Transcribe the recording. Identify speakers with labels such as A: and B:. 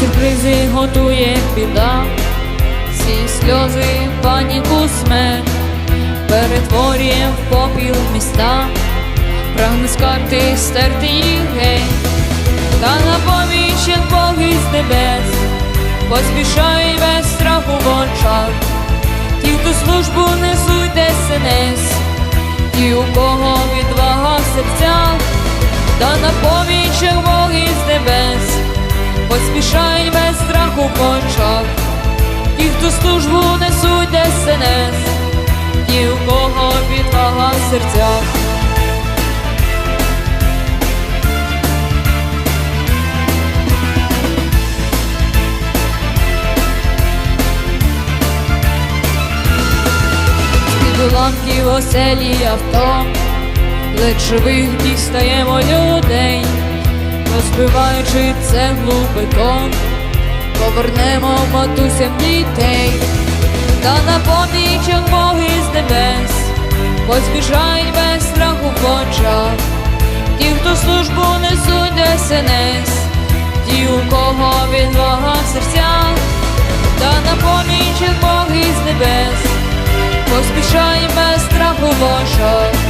A: сюрпризи готує біда, всі сльози, паніку, смерть перетворює в попіл міста, прагне з карти стерти їх геть, та на поміч, як Бог із небес, поспішає без страху в очах, ті, хто службу несуть ДСНС, ті, у кого відвага без страху в ті, хто службу несуть ДСНС, ті, у кого відвага в серцях. З-під уламків оселі авто, ледь живих дістаємо людей, розбиваючи цеглу бетон, повернемо матусям дітей, та на поміч Боги з небес, поспішають без страху в очах, ті, хто службу несуть ДСНС, ті, у кого відвага в серцях, та на поміч Боги з небес. Поспішає без страху в очах,